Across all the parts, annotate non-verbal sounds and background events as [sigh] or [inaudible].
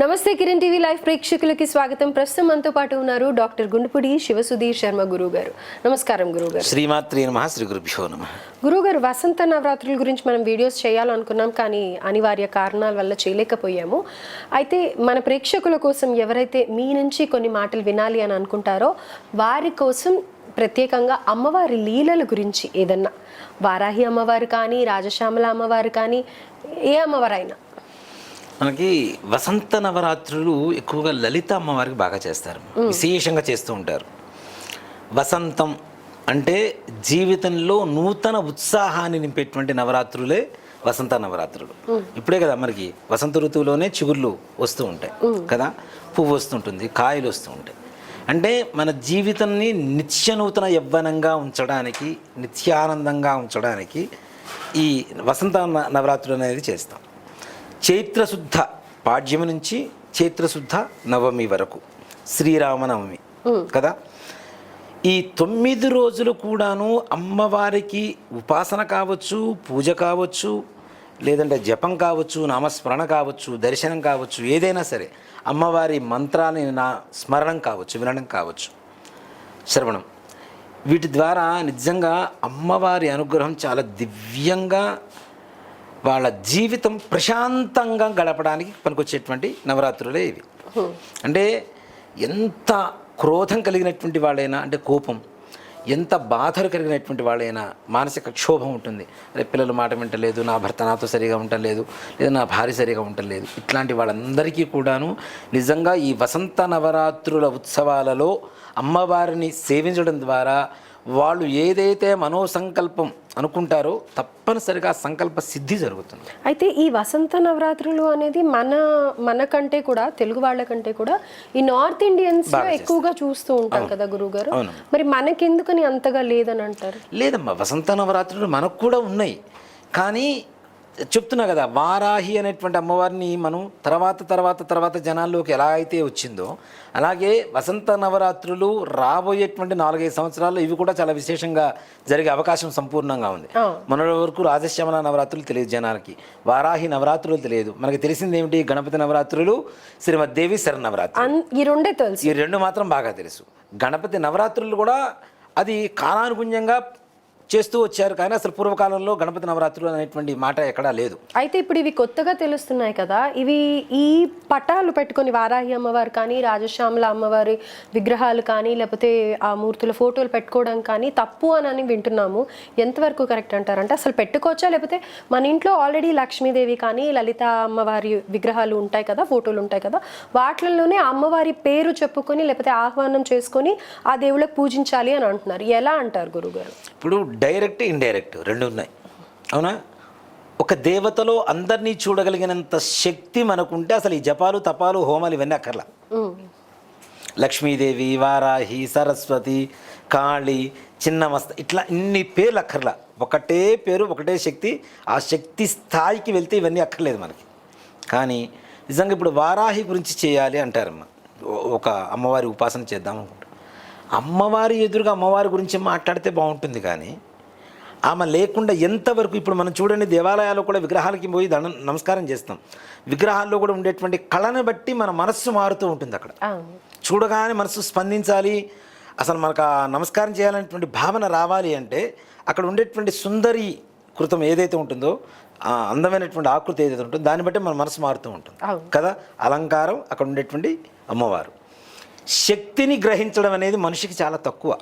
నమస్తే Kiran TV live ప్రేక్షకులకి స్వాగతం. ప్రస్తుతం మనతో పాటు ఉన్నారు డాక్టర్ గుండుపుడి శివసుధీర్ శర్మ గురువు గారు నమస్కారం గురువు గారు శ్రీమాత్రి నమ శ్రీ గురుభ్యో నమ. గురువు గారు వసంత నవరాత్రుల గురించి మనం వీడియోస్ చేయాలనుకున్నాం కానీ అనివార్య కారణాల వల్ల చేయలేకపోయాము. అయితే మన ప్రేక్షకుల కోసం ఎవరైతే మీ నుంచి కొన్ని మాటలు వినాలి అని అనుకుంటారో వారి కోసం ప్రత్యేకంగా అమ్మవారి లీలల గురించి ఏదన్నా. వారాహి అమ్మవారు కానీ రాజశ్యామల అమ్మవారు కానీ ఏ అమ్మవారైనా. మనకి వసంత నవరాత్రులు ఎక్కువగా లలిత అమ్మవారికి బాగా చేస్తారు. విశేషంగా చేస్తూ ఉంటారు. వసంతం అంటే జీవితంలో నూతన ఉత్సాహాన్ని నింపేటువంటి నవరాత్రులే వసంత నవరాత్రులు. ఇప్పుడే కదా మనకి వసంత ఋతువులోనే చిగుర్లు వస్తూ ఉంటాయి. కదా? పువ్వు వస్తుంటుంది కాయలు వస్తూ ఉంటాయి. అంటే మన జీవితాన్ని నిత్య నూతన యవ్వనంగా ఉంచడానికి నిత్యానందంగా ఉంచడానికి ఈ వసంత నవరాత్రులు అనేది చేస్తాం. చైత్రశుద్ధ పాడ్యమి నుంచి చైత్రశుద్ధ నవమి వరకు శ్రీరామనవమి కదా? ఈ తొమ్మిది రోజులు కూడాను అమ్మవారికి ఉపాసన కావచ్చు పూజ కావచ్చు లేదంటే జపం కావచ్చు నామస్మరణ కావచ్చు దర్శనం కావచ్చు ఏదైనా సరే అమ్మవారి మంత్రాన్ని నా స్మరణం కావచ్చు వినడం కావచ్చు. శ్రవణం. వీటి ద్వారా నిజంగా అమ్మవారి అనుగ్రహం చాలా దివ్యంగా వాళ్ళ జీవితం ప్రశాంతంగా గడపడానికి పనికొచ్చేటువంటి నవరాత్రులే ఇవి. అంటే ఎంత క్రోధం కలిగినటువంటి వాళ్ళైనా అంటే కోపం ఎంత బాధలు కలిగినటువంటి వాళ్ళైనా మానసిక క్షోభం ఉంటుంది. అరే పిల్లలు మాట వింటలేదు నా భర్త నాతో సరిగా ఉండలేదు లేదా నా భార్య సరిగా ఉండలేదు. ఇట్లాంటి వాళ్ళందరికీ కూడాను నిజంగా ఈ వసంత నవరాత్రుల ఉత్సవాలలో అమ్మవారిని సేవించడం ద్వారా వాళ్ళు ఏదైతే మనోసంకల్పం అనుకుంటారో తప్పనిసరిగా సంకల్ప సిద్ధి జరుగుతుంది. అయితే ఈ వసంత నవరాత్రులు అనేది మన మనకంటే కూడా తెలుగు వాళ్ళకంటే కూడా ఈ నార్త్ ఇండియన్స్ ఎక్కువగా చూస్తూ ఉంటాం కదా గురువు గారు అవును. మరి మనకెందుకని అంతగా లేదని అంటారు లేదమ్మా వసంత నవరాత్రులు మనకు కూడా ఉన్నాయి. కానీ చెప్తున్నా కదా వారాహి అనేటువంటి అమ్మవారిని మనం తర్వాత తర్వాత తర్వాత జనాల్లోకి ఎలా అయితే వచ్చిందో అలాగే వసంత నవరాత్రులు రాబోయేటువంటి నాలుగైదు సంవత్సరాల్లో ఇవి కూడా చాలా విశేషంగా జరిగే అవకాశం సంపూర్ణంగా ఉంది. మొన్నటి వరకు రాజశ్యామల నవరాత్రులు తెలియదు జనాలకి వారాహి నవరాత్రులు తెలియదు. మనకి తెలిసింది ఏమిటి? గణపతి నవరాత్రులు శ్రీమద్దేవి శరణవరాత్రి అన్- ఈ రెండే తెలుసు. ఈ రెండు మాత్రం బాగా తెలుసు. గణపతి నవరాత్రులు కూడా అది కాలానుగుణ్యంగా చేస్తూ వచ్చారు. కానీ అసలు పూర్వకాలంలో గణపతి నవరాత్రులు అనేటువంటి మాట ఎక్కడా లేదు. అయితే ఇప్పుడు ఇవి కొత్తగా తెలుస్తున్నాయి కదా. ఇవి ఈ పటాలు పెట్టుకొని వారాహి అమ్మవారు కానీ రాజశ్యామల అమ్మవారి విగ్రహాలు కానీ లేకపోతే ఆ మూర్తుల ఫోటోలు పెట్టుకోవడం కానీ తప్పు అని అని వింటున్నాము. ఎంతవరకు కరెక్ట్ అంటారంటే అసలు పెట్టుకోవచ్చా? లేకపోతే మన ఇంట్లో ఆల్రెడీ లక్ష్మీదేవి కానీ లలిత అమ్మవారి విగ్రహాలు ఉంటాయి కదా ఫోటోలు ఉంటాయి కదా. వాటిల్లోనే అమ్మవారి పేరు చెప్పుకొని లేకపోతే ఆహ్వానం చేసుకొని ఆ దేవుళ్ళకి పూజించాలి అని అంటున్నారు. ఎలా అంటారు గురుగారు? ఇప్పుడు డైరెక్ట్ ఇండైరెక్ట్ రెండు ఉన్నాయి. అవునా? ఒక దేవతలో అందరినీ చూడగలిగినంత శక్తి మనకుంటే అసలు ఈ జపాలు తపాలు హోమాలు ఇవన్నీ అక్కర్లా. లక్ష్మీదేవి వారాహి సరస్వతి కాళి చిన్న మస్త ఇట్లా ఇన్ని పేర్లు అక్కర్లా. ఒకటే పేరు ఒకటే శక్తి ఆ శక్తి స్థాయికి వెళ్తే ఇవన్నీ అక్కర్లేదు మనకి. కానీ నిజంగా ఇప్పుడు వారాహి గురించి చేయాలి అంటారమ్మ. ఒక అమ్మవారి ఉపాసన చేద్దాం అనుకుంటాం. అమ్మవారి ఎదురుగా అమ్మవారి గురించి మాట్లాడితే బాగుంటుంది కానీ ఆమె లేకుండా ఎంతవరకు ఇప్పుడు మనం చూడండి దేవాలయాల్లో కూడా విగ్రహాలకి పోయి దండ నమస్కారం చేస్తాం. విగ్రహాల్లో కూడా ఉండేటువంటి కళను బట్టి మన మనస్సు మారుతూ ఉంటుంది అక్కడ. చూడగానే మనసు స్పందించాలి. అసలు మనకు ఆ నమస్కారం చేయాలనేటువంటి భావన రావాలి అంటే అక్కడ ఉండేటువంటి సుందరి కృతం ఏదైతే ఉంటుందో ఆ అందమైనటువంటి ఆకృతి ఏదైతే ఉంటుందో దాన్ని బట్టి మన మనసు మారుతూ ఉంటుంది. కదా? అలంకారం అక్కడ ఉండేటువంటి అమ్మవారు. శక్తిని గ్రహించడం అనేది మనిషికి చాలా తక్కువ.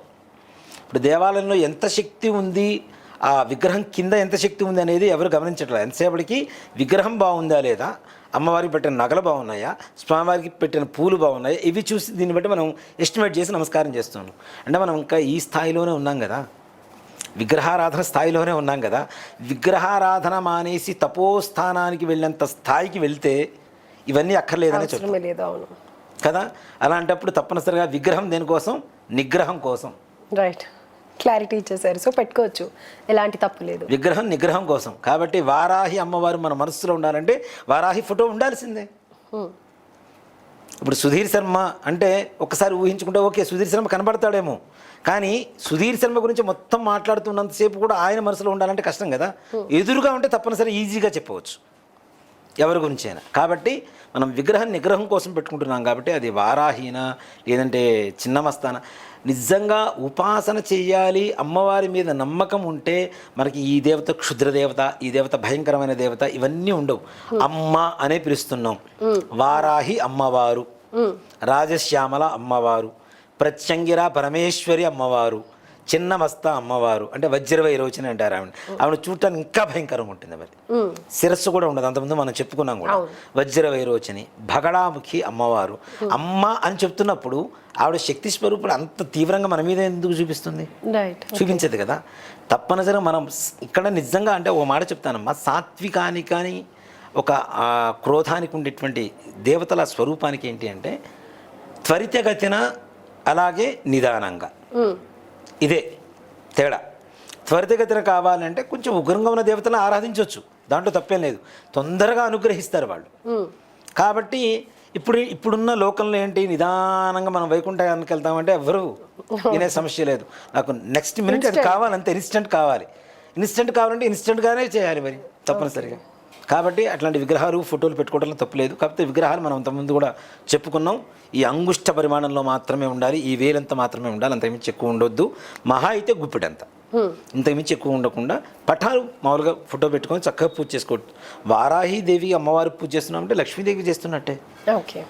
ఇప్పుడు దేవాలయంలో ఎంత శక్తి ఉంది ఆ విగ్రహం కింద ఎంత శక్తి ఉంది అనేది ఎవరు గమనించట్లేదు. ఎంతసేపటికి విగ్రహం బాగుందా లేదా? అమ్మవారికి పెట్టిన నగలు బాగున్నాయా? స్వామివారికి పెట్టిన పూలు బాగున్నాయా? ఇవి చూసి దీన్ని బట్టి మనం ఎస్టిమేట్ చేసి నమస్కారం చేస్తున్నాం. అంటే మనం ఇంకా ఈ స్థాయిలోనే ఉన్నాం కదా. విగ్రహారాధన స్థాయిలోనే ఉన్నాం కదా. విగ్రహారాధన మానేసి తపోస్థానానికి వెళ్ళేంత స్థాయికి వెళ్తే ఇవన్నీ అక్కర్లేదని చెప్తాం. అవసరమే లేదు అవును. కదా? అలాంటప్పుడు తప్పనిసరిగా విగ్రహం దేనికోసం? నిగ్రహం కోసం. రైట్ క్లారిటీ ఇచ్చేసారు సో పెట్టుకోవచ్చు. ఎలాంటి తప్పు లేదు. విగ్రహం నిగ్రహం కోసం. కాబట్టి వారాహి అమ్మవారు మన మనస్సులో ఉండాలంటే వారాహి ఫోటో ఉండాల్సిందే. హ్మ్. ఇప్పుడు సుధీర్ శర్మ అంటే ఒకసారి ఊహించుకుంటే ఓకే సుధీర్ శర్మ కనబడతాడేమో. కానీ సుధీర్ శర్మ గురించి మొత్తం మాట్లాడుతున్నంతసేపు కూడా ఆయన మనసులో ఉండాలంటే కష్టం కదా. ఎదురుగా ఉంటే తప్పనిసరి ఈజీగా చెప్పవచ్చు. ఎవరి గురించి అయినా కాబట్టి మనం విగ్రహం నిగ్రహం కోసం పెట్టుకుంటున్నాం కాబట్టి అది వారాహీన లేదంటే చిన్నమస్తాన. నిజంగా ఉపాసన చెయ్యాలి అమ్మవారి మీద నమ్మకం ఉంటే మనకి ఈ దేవత క్షుద్ర దేవత ఈ దేవత భయంకరమైన దేవత ఇవన్నీ ఉండవు. అమ్మ అనే పిలుస్తున్నాం. వారాహి అమ్మవారు. రాజశ్యామల అమ్మవారు. ప్రత్యంగిర పరమేశ్వరి అమ్మవారు. చిన్నమస్త అమ్మవారు. అంటే వజ్రవైరోచని అంటారు ఆవిడ. ఆవిడ చూడటానికి ఇంకా భయంకరంగా ఉంటుంది మరి శిరస్సు కూడా ఉండదు. అంతకుముందు మనం చెప్పుకున్నాం కూడా. వజ్రవైరోచని భగడాముఖి అమ్మవారు. అమ్మ అని చెప్తున్నప్పుడు ఆవిడ శక్తి స్వరూపుడు అంత తీవ్రంగా మన మీద ఎందుకు చూపిస్తుంది? చూపించదు కదా. తప్పనిసరిగా మనం ఇక్కడ నిజంగా అంటే ఓ మాట చెప్తానమ్మా. సాత్వికానికి కానీ ఒక క్రోధానికి ఉండేటువంటి దేవతల స్వరూపానికి ఏంటి అంటే త్వరితగతిన అలాగే నిదానంగా. ఇదే తేడా. త్వరితగతిన కావాలంటే కొంచెం ఉగ్రంగా ఉన్న దేవతలను ఆరాధించవచ్చు దాంట్లో తప్పేం లేదు. తొందరగా అనుగ్రహిస్తారు వాళ్ళు. కాబట్టి ఇప్పుడు ఇప్పుడున్న లోకంలో ఏంటి? నిదానంగా మనం వైకుంఠానికి వెళ్తామంటే ఎవరు [laughs] వినే సమస్య లేదు. నాకు నెక్స్ట్ మినిట్ అది కావాలంతే ఇన్స్టెంట్ కావాలి. ఇన్స్టెంట్ కావాలంటే ఇన్స్టెంట్గానే చేయాలి మరి తప్పనిసరిగా. కాబట్టి అట్లాంటి విగ్రహాలు ఫోటోలు పెట్టుకోవడంలో తప్పులేదు కాకపోతే విగ్రహాలు మనం అంతకుముందు కూడా చెప్పుకున్నాం. ఈ అంగుష్ట పరిమాణంలో మాత్రమే ఉండాలి ఈ వేలంత మాత్రమే ఉండాలి. అంతకుమించి ఎక్కువ ఉండొద్దు. మహా అయితే గుప్పిడంత. ఇంతకుమించి ఎక్కువ ఉండకుండా పటాలు మామూలుగా ఫోటో పెట్టుకొని చక్కగా పూజ చేసుకోవచ్చు వారాహి దేవి అమ్మవారికి పూజ చేస్తున్నామంటే లక్ష్మీదేవి చేస్తున్నట్టే.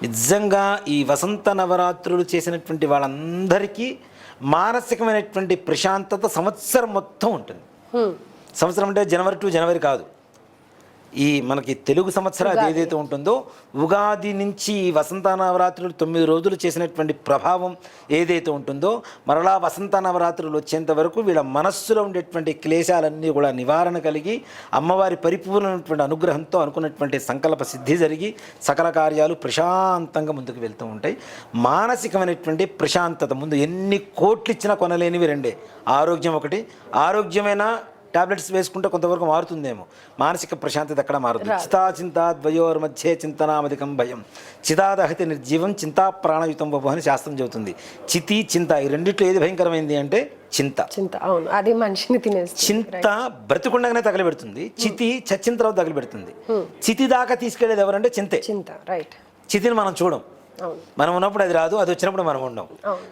నిజంగా ఈ వసంత నవరాత్రులు చేసినటువంటి వాళ్ళందరికీ మానసికమైనటువంటి ప్రశాంతత సంవత్సరం మొత్తం ఉంటుంది. సంవత్సరం అంటే జనవరి టు జనవరి కాదు. ఈ మనకి తెలుగు సంవత్సరాలు ఏదైతే ఉంటుందో ఉగాది నుంచి వసంత నవరాత్రులు తొమ్మిది రోజులు చేసినటువంటి ప్రభావం ఏదైతే ఉంటుందో మరలా వసంత నవరాత్రులు వచ్చేంత వరకు వీళ్ళ మనస్సులో ఉండేటువంటి క్లేశాలన్నీ కూడా నివారణ కలిగి అమ్మవారి పరిపూర్ణమైనటువంటి అనుగ్రహంతో అనుకున్నటువంటి సంకల్ప సిద్ధి జరిగి సకల కార్యాలు ప్రశాంతంగా ముందుకు వెళ్తూ ఉంటాయి. మానసికమైనటువంటి ప్రశాంతత ముందు ఎన్ని కోట్లు ఇచ్చినా కొనలేనివి రెండే. ఆరోగ్యం ఒకటి. ఆరోగ్యమైన టాబ్లెట్స్ వేసుకుంటే కొంతవరకు మారుతుందేమో. మానసిక ప్రశాంతత ఎక్కడ మారుతుంది చితా చింతా ద్వయోర్ మధ్యే చింతనామధికం భయం. చితాదహతి నిర్జీవం చింతా ప్రాణయుతం బహు అని శాస్త్రం చెబుతుంది. చితి చింత ఈ రెండిట్లో ఏది భయంకరమైంది అంటే చింత. చింత అవును. అది మనిషిని తినేస్తుంది. చింత బ్రతికుండగానే తగలబెడుతుంది చితి చచ్చిన తర్వాత తగలబెడుతుంది చితి దాకా తీసుకెళ్ళేది ఎవరంటే చింతే. చింత రైట్ చితిని మనం చూడం. మనం ఉన్నప్పుడు అది రాదు అది వచ్చినప్పుడు మనం ఉండం.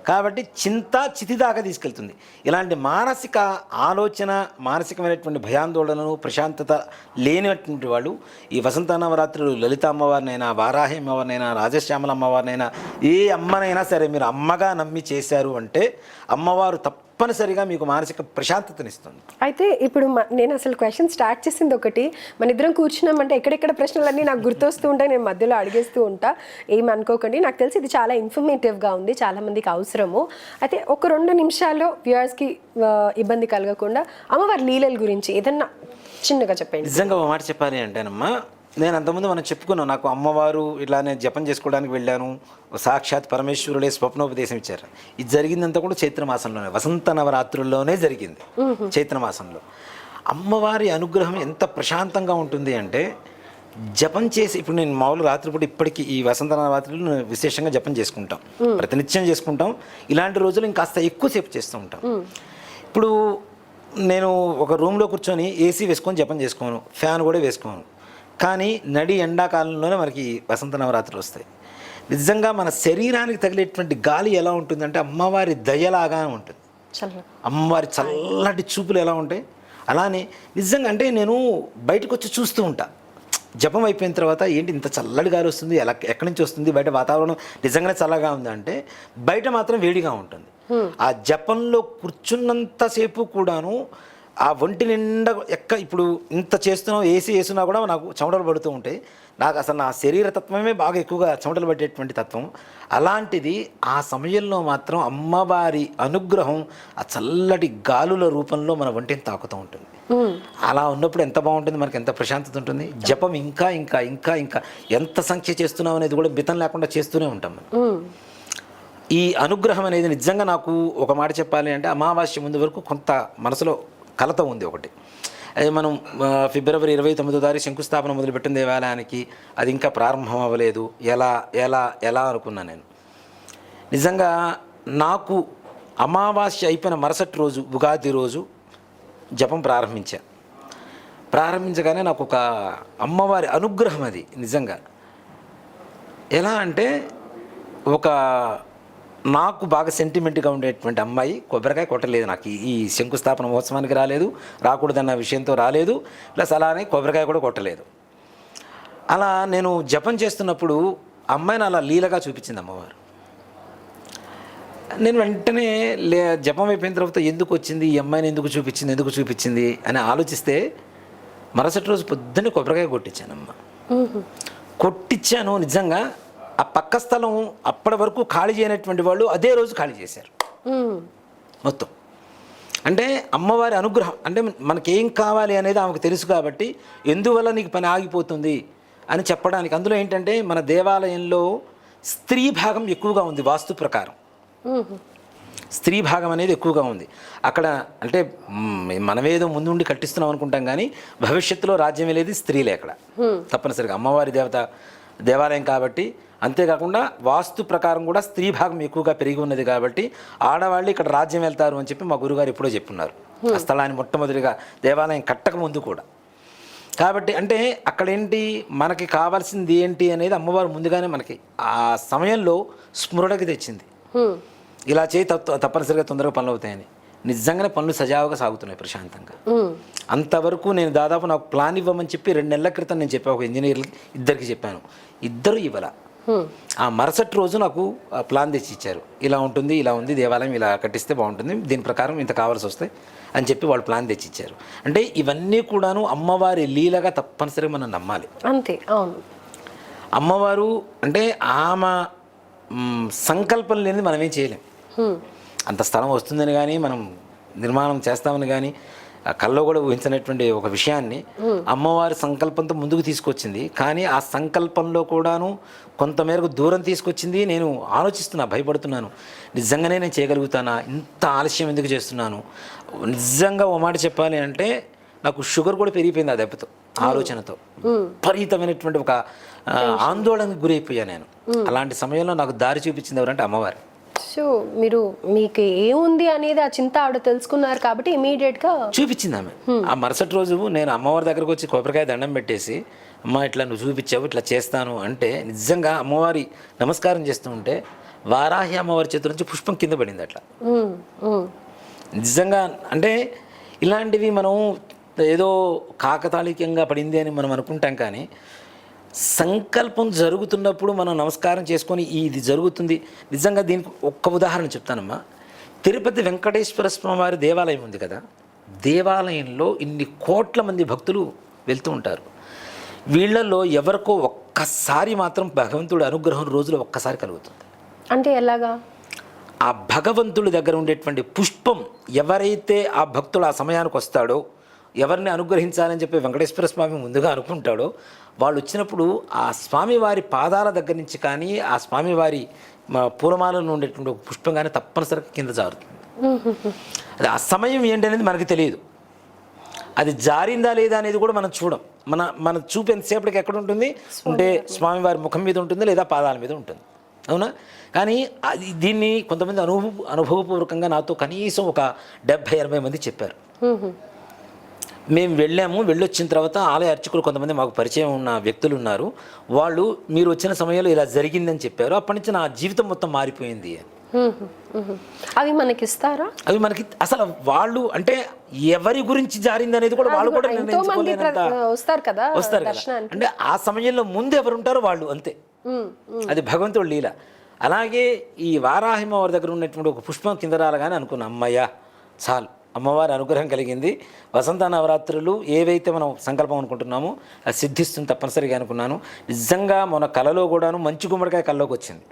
కాబట్టి చింత చితి దాకా తీసుకెళ్తుంది. ఇలాంటి మానసిక ఆలోచన మానసికమైనటువంటి భయాందోళనలు ప్రశాంతత లేనటువంటి వాళ్ళు ఈ వసంత నవరాత్రులు లలిత అమ్మవారినైనా వారాహి అమ్మవారినైనా రాజశ్యామల అమ్మవారినైనా ఏ అమ్మనైనా సరే మీరు అమ్మగా నమ్మి చేశారు అంటే అమ్మవారు తప్పనిసరిగా మీకు మానసిక ప్రశాంతతనిస్తుంది. అయితే ఇప్పుడు నేను అసలు క్వశ్చన్ స్టార్ట్ చేసింది ఒకటి మన ఇద్దరం కూర్చున్నామంటే ఎక్కడెక్కడ ప్రశ్నలన్నీ నాకు గుర్తొస్తూ ఉంటాయి నేను మధ్యలో అడిగేస్తూ ఉంటా. ఏం అనుకోకండి నాకు తెలిసి ఇది చాలా ఇన్ఫర్మేటివ్గా ఉంది చాలా మందికి అవసరము. అయితే ఒక రెండు నిమిషాల్లో వ్యూయర్స్కి ఇబ్బంది కలగకుండా అమ్మవారి లీలల గురించి ఏదన్నా చిన్నగా చెప్పండి. నిజంగా ఒక మాట చెప్పాలి అంటేనమ్మా నేను అంతకుముందు మనం చెప్పుకున్నాం నాకు అమ్మవారు ఇట్లా నేను జపం చేసుకోవడానికి వెళ్ళాను సాక్షాత్ పరమేశ్వరుడే స్వప్నోపదేశం ఇచ్చారు. ఇది జరిగిందంతా కూడా చైత్ర మాసంలోనే వసంత నవరాత్రుల్లోనే జరిగింది చైత్ర మాసంలో అమ్మవారి అనుగ్రహం ఎంత ప్రశాంతంగా ఉంటుంది అంటే జపం చేసి ఇప్పుడు నేను మామూలు రాత్రిపూట ఇప్పటికీ ఈ వసంత నవరాత్రులు విశేషంగా జపం చేసుకుంటాం. ప్రతినిత్యం చేసుకుంటాం ఇలాంటి రోజులు ఇంకాస్త ఎక్కువసేపు చేస్తూ ఉంటాం. ఇప్పుడు నేను ఒక రూమ్లో కూర్చొని ఏసీ వేసుకొని జపం చేసుకోను ఫ్యాన్ కూడా వేసుకోను. కానీ నడి ఎండాకాలంలోనే మనకి వసంత నవరాత్రులు వస్తాయి. నిజంగా మన శరీరానికి తగిలేటువంటి గాలి ఎలా ఉంటుందంటే అమ్మవారి దయలాగా ఉంటుంది. అమ్మవారి చల్లటి చూపులు ఎలా ఉంటాయి? అలానే నిజంగా అంటే నేను బయటకు వచ్చి చూస్తూ ఉంటా. జపం అయిపోయిన తర్వాత ఏంటి ఇంత చల్లటి గాలి వస్తుంది? ఎలా ఎక్కడి నుంచి వస్తుంది? బయట వాతావరణం నిజంగానే చల్లగా ఉంది అంటే బయట మాత్రం వేడిగా ఉంటుంది. ఆ జపంలో కూర్చున్నంతసేపు కూడాను ఆ ఒంటి నిండా ఎక్క ఇప్పుడు ఇంత చేస్తున్నాం ఏసీ వేసినా కూడా నాకు చెమటలు పడుతూ ఉంటాయి. నాకు అసలు నా శరీర తత్వమే బాగా ఎక్కువగా చెమటలు పట్టేటువంటి తత్వం. అలాంటిది ఆ సమయంలో మాత్రం అమ్మవారి అనుగ్రహం ఆ చల్లటి గాలుల రూపంలో మన ఒంటిని తాకుతూ ఉంటుంది. అలా ఉన్నప్పుడు ఎంత బాగుంటుంది మనకి ఎంత ప్రశాంతత ఉంటుంది. జపం ఇంకా ఇంకా ఇంకా ఇంకా ఎంత సంఖ్య చేస్తున్నాం అనేది కూడా బితం లేకుండా చేస్తూనే ఉంటాం మనం. ఈ అనుగ్రహం అనేది నిజంగా నాకు ఒక మాట చెప్పాలి అంటే అమావాస్య ముందు వరకు కొంత మనసులో కలత ఉంది ఒకటి. అది మనం ఫిబ్రవరి ఇరవై తొమ్మిదో తారీఖు శంకుస్థాపన మొదలుపెట్టిన దేవాలయానికి అది ఇంకా ప్రారంభం అవ్వలేదు ఎలా ఎలా ఎలా అనుకున్నా నేను. నిజంగా నాకు అమావాస్య అయిపోయిన మరుసటి రోజు ఉగాది రోజు జపం ప్రారంభించా. ప్రారంభించగానే నాకు ఒక అమ్మవారి అనుగ్రహం అది నిజంగా. ఎలా అంటే ఒక నాకు బాగా సెంటిమెంట్గా ఉండేటువంటి అమ్మాయి కొబ్బరికాయ కొట్టలేదు నాకు. ఈ- శంకుస్థాపన మహోత్సవానికి రాలేదు రాకూడదన్న విషయంతో రాలేదు ప్లస్ అలానే కొబ్బరికాయ కూడా కొట్టలేదు. అలా నేను జపం చేస్తున్నప్పుడు అమ్మాయిని అలా లీలగా చూపించింది అమ్మవారు. నేను వెంటనే లే జపం అయిపోయిన తర్వాత ఎందుకు వచ్చింది ఈ అమ్మాయిని ఎందుకు చూపించింది ఎందుకు చూపించింది అని ఆలోచిస్తే మరుసటి రోజు పొద్దున్నే కొబ్బరికాయ కొట్టించానమ్మ. కొట్టించాను నిజంగా ఆ పక్క స్థలం అప్పటి వరకు ఖాళీ చేయనటువంటి వాళ్ళు అదే రోజు ఖాళీ చేశారు. మొత్తం. అంటే అమ్మవారి అనుగ్రహం అంటే మనకేం కావాలి అనేది ఆమెకు తెలుసు కాబట్టి ఎందువల్ల నీకు పని ఆగిపోతుంది అని చెప్పడానికి అందులో ఏంటంటే మన దేవాలయంలో స్త్రీ భాగం ఎక్కువగా ఉంది వాస్తు ప్రకారం. స్త్రీ భాగం అనేది ఎక్కువగా ఉంది. అక్కడ అంటే మనమేదో ముందుండి కట్టిస్తున్నాం అనుకుంటాం కానీ భవిష్యత్తులో రాజ్యం వెళ్ళేది స్త్రీలే అక్కడ. తప్పనిసరిగా అమ్మవారి దేవత దేవాలయం కాబట్టి అంతేకాకుండా వాస్తు ప్రకారం కూడా స్త్రీ భాగం ఎక్కువగా పెరిగి ఉన్నది కాబట్టి ఆడవాళ్ళు ఇక్కడ రాజ్యం వెళ్తారు అని చెప్పి మా గురుగారు ఎప్పుడో చెప్పున్నారు ఆ స్థలాన్ని మొట్టమొదటిగా దేవాలయం కట్టక ముందు కూడా. కాబట్టి అంటే అక్కడ ఏంటి మనకి కావాల్సింది ఏంటి అనేది అమ్మవారు ముందుగానే మనకి ఆ సమయంలో స్మృడకి తెచ్చింది. ఇలా చేయి తప్ప తప్పనిసరిగా తొందరగా పనులు అవుతాయని. నిజంగానే పనులు సజావుగా సాగుతున్నాయి ప్రశాంతంగా. అంతవరకు నేను దాదాపు నాకు ప్లాన్ ఇవ్వమని చెప్పి రెండు నెలల క్రితం నేను చెప్పాను ఒక ఇంజనీర్లకి ఇద్దరికి చెప్పాను. ఇద్దరు ఇవ్వాల. ఆ మరుసటి రోజు నాకు ప్లాన్ తెచ్చి ఇచ్చారు. ఇలా ఉంటుంది ఇలా ఉంది దేవాలయం ఇలా కట్టిస్తే బాగుంటుంది దీని ప్రకారం ఇంత కావాల్సి వస్తాయి అని చెప్పి వాళ్ళు ప్లాన్ తెచ్చి ఇచ్చారు. అంటే ఇవన్నీ కూడాను అమ్మవారి లీలగా తప్పనిసరిగా మనం నమ్మాలి. అంతే అవును. అమ్మవారు అంటే ఆమె సంకల్పం లేనిది మనం ఏం చేయలేం. అంత స్థలం వస్తుందని కానీ మనం నిర్మాణం చేస్తామని కానీ కల్లో కూడా ఊహించినటువంటి ఒక విషయాన్ని అమ్మవారి సంకల్పంతో ముందుకు తీసుకొచ్చింది. కానీ ఆ సంకల్పంలో కూడాను కొంతమేరకు దూరం తీసుకొచ్చింది. నేను ఆలోచిస్తున్నా భయపడుతున్నాను. నిజంగానే నేను చేయగలుగుతానా? ఇంత ఆలస్యం ఎందుకు చేస్తున్నాను? నిజంగా ఓ మాట చెప్పాలి అంటే నాకు షుగర్ కూడా పెరిగిపోయింది ఆ దెబ్బతో ఆలోచనతో. విపరీతమైనటువంటి ఒక ఆందోళనకు గురైపోయా నేను. అలాంటి సమయంలో నాకు దారి చూపించింది ఎవరంటే అమ్మవారు. సో మీరు మీకు ఏముంది అనేది ఆ చింత ఆవిడ తెలుసుకున్నారు కాబట్టి ఇమీడియట్గా చూపించింది ఆమె. ఆ మరుసటి రోజు నేను అమ్మవారి దగ్గరకు వచ్చి కొబ్బరికాయ దండం పెట్టేసి అమ్మ ఇట్లా నువ్వు చూపించావు ఇట్లా చేస్తాను అంటే నిజంగా అమ్మవారి నమస్కారం చేస్తూ ఉంటే వారాహి అమ్మవారి చేతి నుంచి పుష్పం కింద పడింది అట్లా. నిజంగా అంటే ఇలాంటివి మనం ఏదో కాకతాళికంగా పడింది అని మనం అనుకుంటాం కానీ సంకల్పం జరుగుతున్నప్పుడు మనం నమస్కారం చేసుకొని ఇది జరుగుతుంది. నిజంగా దీనికి ఒక్క ఉదాహరణ చెప్తానమ్మా. తిరుపతి వెంకటేశ్వర స్వామి వారి దేవాలయం ఉంది కదా. దేవాలయంలో ఇన్ని కోట్ల మంది భక్తులు వెళ్తూ ఉంటారు. వీళ్ళల్లో ఎవరికో ఒక్కసారి మాత్రం భగవంతుడి అనుగ్రహం రోజులో ఒక్కసారి కలుగుతుంది. అంటే ఎలాగా? ఆ భగవంతుడి దగ్గర ఉండేటువంటి పుష్పం ఎవరైతే ఆ భక్తుడు ఆ సమయానికి వస్తాడో ఎవరిని అనుగ్రహించాలని చెప్పి వెంకటేశ్వర స్వామి ముందుగా అనుకుంటాడో వాళ్ళు వచ్చినప్పుడు ఆ స్వామివారి పాదాల దగ్గర నుంచి కానీ ఆ స్వామివారి మా పూలమాలలో ఉండేటువంటి ఒక పుష్పం కానీ తప్పనిసరిగా కింద జారుతుంది. అది ఆ సమయం ఏంటి అనేది మనకి తెలియదు. అది జారిందా లేదా అనేది కూడా మనం చూడం. మన మన చూపు ఎంతసేపటికి ఎక్కడ ఉంటుంది? ఉంటే స్వామివారి ముఖం మీద ఉంటుంది లేదా పాదాల మీద ఉంటుంది. అవునా? కానీ అది దీన్ని కొంతమంది అనుభవ అనుభవపూర్వకంగా నాతో కనీసం ఒక డెబ్భై ఎనభై మంది చెప్పారు. మ్మ్. వెళ్ళాము వెళ్ళొచ్చిన తర్వాత ఆలయ అర్చకులు కొంతమంది మాకు పరిచయం ఉన్న వ్యక్తులు ఉన్నారు. వాళ్ళు మీరు వచ్చిన సమయంలో ఇలా జరిగిందని చెప్పారు. అప్పటి నుంచి నా జీవితం మొత్తం మారిపోయింది. అవి మనకి ఇస్తారా అవి మనకి అసలు వాళ్ళు అంటే ఎవరి గురించి జారింది అనేది కూడా వాళ్ళు కూడా వస్తారు కదా వస్తారు కదా. అంటే ఆ సమయంలో ముందు ఎవరు ఉంటారో వాళ్ళు అంతే. అది భగవంతుడు లీల. అలాగే ఈ వారాహిమవారి దగ్గర ఉన్నటువంటి ఒక పుష్పం కింద రాలగానే అనుకున్నా అమ్మయ్య చాలు. అమ్మవారి అనుగ్రహం కలిగింది. వసంత నవరాత్రులు ఏవైతే మనం సంకల్పం అనుకుంటున్నామో అది సిద్ధిస్తుంది తప్పనిసరిగా అనుకున్నాను. నిజంగా మన కళలో కూడాను మంచి గుమ్మడికాయ కల్లోకి వచ్చింది.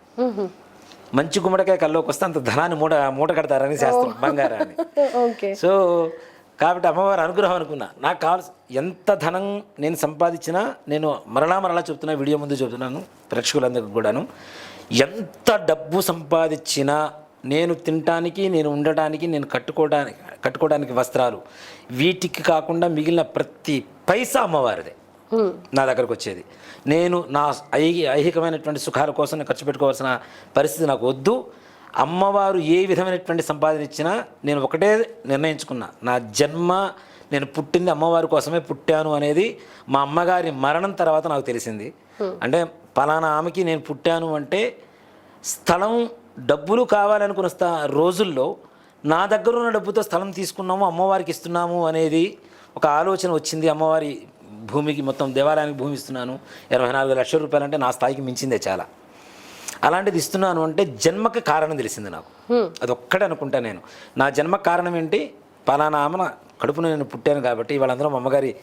మంచి గుమ్మడికాయ కల్లోకి వస్తే అంత ధనాన్ని మూట మూట కడతారని శాస్త్రం బంగారాన్ని. [laughs] ఓకే. సో కాబట్టి అమ్మవారి అనుగ్రహం అనుకున్నా. నాకు కావాల్సి ఎంత ధనం నేను సంపాదించినా నేను మరలా మరలా చెప్తున్నా వీడియో ముందు చెప్తున్నాను ప్రేక్షకులందరికీ కూడాను. ఎంత డబ్బు సంపాదించినా నేను తినటానికి నేను ఉండటానికి నేను కట్టుకోవడానికి కట్టుకోవడానికి వస్త్రాలు. వీటికి కాకుండా మిగిలిన ప్రతి పైసా అమ్మవారిదే. నా దగ్గరకు వచ్చేది. నేను నా ఐ ఐహికమైనటువంటి సుఖాల కోసం ఖర్చు పెట్టుకోవాల్సిన పరిస్థితి నాకు వద్దు. అమ్మవారు ఏ విధమైనటువంటి సంపాదన ఇచ్చినా నేను ఒకటే నిర్ణయించుకున్నా. నా జన్మ నేను పుట్టింది అమ్మవారి కోసమే పుట్టాను అనేది మా అమ్మగారి మరణం తర్వాత నాకు తెలిసింది. అంటే పలానా ఆమెకి నేను పుట్టాను అంటే స్థలం డబ్బులు కావాలనుకున్న స్థ రోజుల్లో నా దగ్గర ఉన్న డబ్బుతో స్థలం తీసుకున్నాము అమ్మవారికి ఇస్తున్నాము అనేది ఒక ఆలోచన వచ్చింది. అమ్మవారి భూమికి మొత్తం దేవాలయానికి భూమి ఇస్తున్నాను. ఇరవై నాలుగు లక్షల రూపాయలు అంటే నా స్థాయికి మించిందే చాలా. అలాంటిది ఇస్తున్నాను అంటే జన్మకి కారణం తెలిసింది నాకు. అది ఒక్కటే అనుకుంటా నేను. నా జన్మకు కారణం ఏంటి? పలానా ఆమెన కడుపున నేను పుట్టాను కాబట్టి వాళ్ళందరూ అమ్మగారి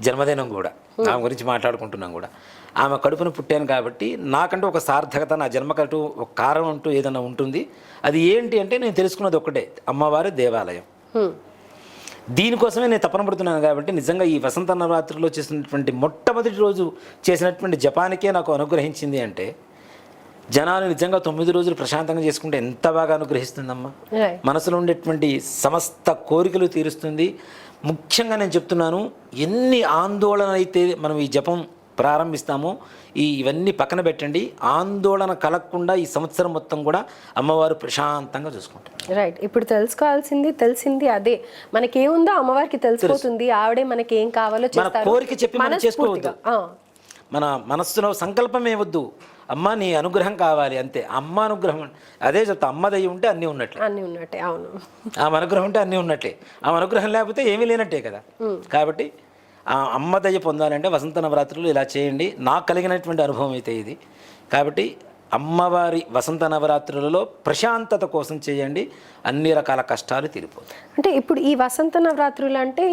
జన్మదినం కూడా. ఆమె గురించి మాట్లాడుకుంటున్నాం కూడా. ఆమె కడుపున పుట్టాను కాబట్టి నాకంటూ ఒక సార్థకత నా జన్మకంటూ ఒక కారణం అంటూ ఏదైనా ఉంటుంది. అది ఏంటి అంటే నేను తెలుసుకున్నది ఒక్కటే అమ్మవారి దేవాలయం. హ్మ్. దీనికోసమే నేను తపన పడుతున్నాను కాబట్టి నిజంగా ఈ వసంత నవరాత్రిలో చేసినటువంటి మొట్టమొదటి రోజు చేసినటువంటి జపానికే నాకు అనుగ్రహించింది అంటే జనాలు నిజంగా తొమ్మిది రోజులు ప్రశాంతంగా చేసుకుంటే ఎంత బాగా అనుగ్రహిస్తుందమ్మా. మనసులో ఉండేటువంటి సమస్త కోరికలు తీరుస్తుంది. ముఖ్యంగా నేను చెప్తున్నాను ఎన్ని ఆందోళన అయితే మనం ఈ జపం ప్రారంభిస్తామో ఈ ఇవన్నీ పక్కన పెట్టండి. ఆందోళన కలగకుండా ఈ సంవత్సరం మొత్తం కూడా అమ్మవారు ప్రశాంతంగా చూసుకుంటారు. రైట్ ఇప్పుడు తెలుసుకోవాల్సింది తెలిసింది అదే. మనకేముందో అమ్మవారికి తెలిసిపోతుంది. ఆవిడే మనకి ఏం కావాలో మన కోరిక చెప్పి మనం చేసుకోవద్దు. మన మనస్సులో సంకల్పం ఏవద్దు అమ్మ నీ అనుగ్రహం కావాలి అంతే. అమ్మ అనుగ్రహం అదే చెప్తా అమ్మ దయ్యి ఉంటే అన్నీ ఉన్నట్లే. అన్నీ ఉన్నట్టే అవును. ఆమె అనుగ్రహం ఉంటే అన్నీ ఉన్నట్లే. ఆమె అనుగ్రహం లేకపోతే ఏమీ లేనట్టే కదా. కాబట్టి ఆ అమ్మ దయ పొందాలంటే వసంత నవరాత్రులు ఇలా చేయండి. నాకు కలిగినటువంటి అనుభవం అయితే ఇది. కాబట్టి అమ్మవారి వసంత నవరాత్రులలో ప్రశాంతత కోసం చేయండి. అన్ని రకాల కష్టాలు తీరిపోతాయి. అంటే ఇప్పుడు ఈ వసంత నవరాత్రులు అంటే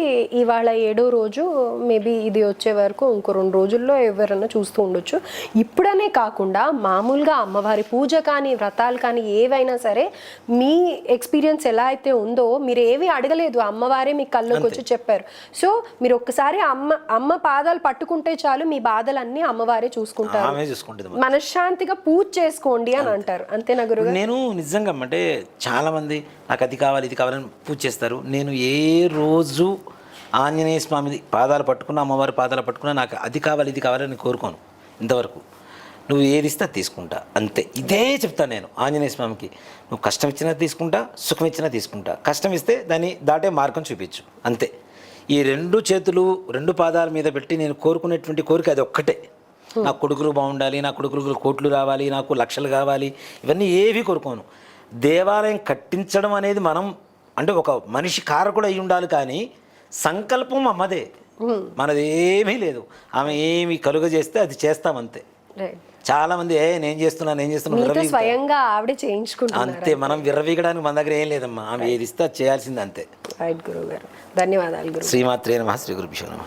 ఇవాళ ఏడో రోజు మేబీ ఇది వచ్చే వరకు ఇంకో రెండు రోజుల్లో ఎవరన్నా చూస్తూ ఉండొచ్చు. ఇప్పుడనే కాకుండా మామూలుగా అమ్మవారి పూజ కానీ వ్రతాలు కానీ ఏవైనా సరే మీ ఎక్స్పీరియన్స్ ఎలా అయితే ఉందో మీరు ఏవి అడగలేదు. అమ్మవారే మీ కళ్ళలోకి వచ్చి చెప్పారు. సో మీరు ఒక్కసారి అమ్మ అమ్మ పాదాలు పట్టుకుంటే చాలు మీ బాధలన్నీ అమ్మవారే చూసుకుంటారు. మనశ్శాంతిగా పూజ చేసుకోండి అని అంటారు. అంతేనా గురుగారు? నేను నిజంగా అంటే చాలామంది నాకు అది కావాలి ఇది కావాలని పూజ చేస్తారు. నేను ఏ రోజు ఆంజనేయ స్వామిది పాదాలు పట్టుకున్నా అమ్మవారి పాదాలు పట్టుకున్నా నాకు అది కావాలి ఇది కావాలని కోరుకోను ఇంతవరకు. నువ్వు ఏది ఇస్తే అది తీసుకుంటా అంతే. ఇదే చెప్తాను నేను ఆంజనేయ స్వామికి. నువ్వు కష్టం ఇచ్చినా తీసుకుంటా సుఖం ఇచ్చినా తీసుకుంటా. కష్టం ఇస్తే దాన్ని దాటే మార్గం చూపించు అంతే. ఈ రెండు చేతులు రెండు పాదాల మీద పెట్టి నేను కోరుకునేటువంటి కోరిక అది ఒక్కటే. నా కొడుకులు బాగుండాలి నా కొడుకులు కోట్లు రావాలి నాకు లక్షలు కావాలి ఇవన్నీ ఏవి కోరుకోను. దేవాలయం కట్టించడం అనేది మనం అంటే ఒక మనిషి కారకుడు అయి ఉండాలి కానీ సంకల్పం అమ్మదే. మనది ఏమీ లేదు. ఆమె ఏమి కలుగజేస్తే అది చేస్తాం అంతే. చాలా మంది ఏ నేను చేస్తున్నా నేను చేస్తున్నా మీతో విర్రవీగుతారు. స్వయంగా ఆవిడే అంతే మనం విర్రవీగడానికి మన దగ్గర ఏం లేదమ్మా. ఆమె ఏది ఇస్తే అది చేయాల్సింది అంతే. రైట్ గురువు గారు ధన్యవాదాలు గురు శ్రీమాత్రే నమ శ్రీ గురుభ్యో నమ.